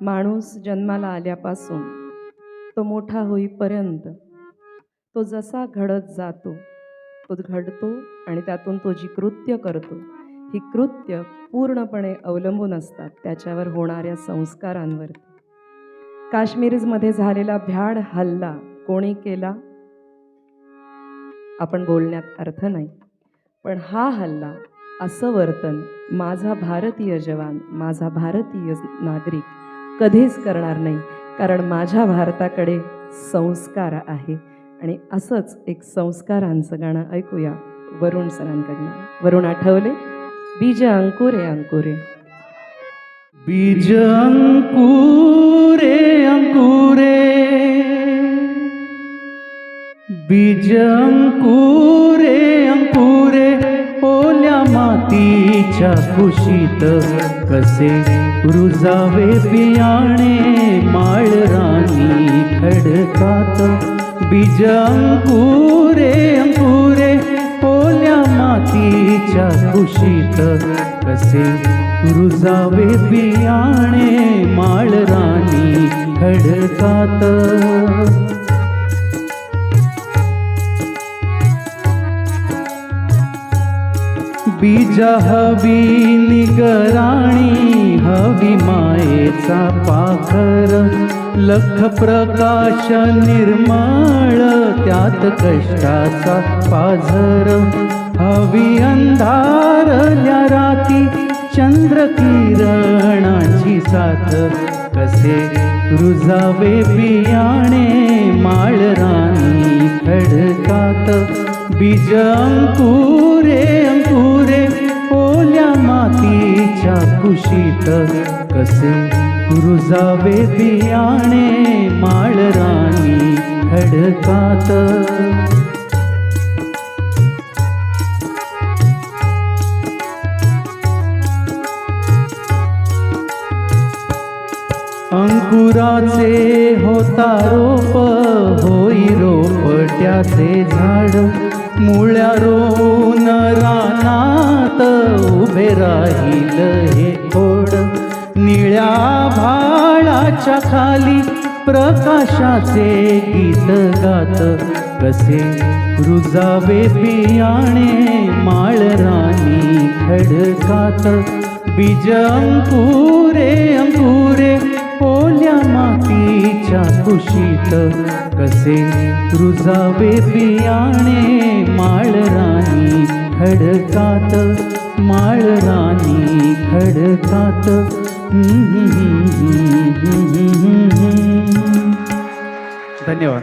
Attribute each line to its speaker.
Speaker 1: माणूस जन्माला आल्यापासून तो मोठा होईपर्यंत तो जसा घडत जातो तो घडतो आणि त्यातून तो जी कृत्य करतो ही कृत्य पूर्णपणे अवलंबून असतात त्याच्यावर होणाऱ्या संस्कारांवर काश्मीरमध्ये झालेला भ्याड हल्ला कोणी केला? आपण बोलण्यात अर्थ नाही. पण हा हल्ला असं वर्तन माझा भारतीय जवान माझा भारतीय नागरिक कधीच करणार नाही कारण माझ्या भारताकडे संस्कार आहे. आणि असंच एक संस्कारांचं गाणं ऐकूया वरुण सरांकडनं. वरुण आठवले? बीज अंकुरे अंकुरे.
Speaker 2: बीज अंकुरे अंकुरे. बीज अंकुरे अंकुरे मातीच्या खुशीत कसे रुजावे बियाणे माळ राणी खडकात. बीज अंकुरे अंकुरे पोल्या मातीच्या खुशीत कसे रुजावे बियाणे माळ राणी खडकात. बीज हवी निगराणी हवी मायेचा पाखर. लख प्रकाश निर्मळ त्यात कष्टाचा पाझर. हवी अंधारल्या राती चंद्र किरणाची साथ. कसे रुजावे बियाणे माळ राणी खडकात. बीज अंकुरे कुशीत कसे रुजावे बियाणे माळराणी खडकात. अंकुराचे होता रोप होई रोप त्याचे झाड मुळ्या रोन रानात उभे राहील हे खोड. निळ्या भाळाच्या खाली प्रकाशाचे गीत गात. कसे रुजावे बियाणे माळ राणी खडकात. बीज अंकुरे अंकुरे ओल्या मातीच्या कुशीत. कसे रुजावे बियाणे माळ राणी खडकात माळ राणी खडकात. धन्यवाद.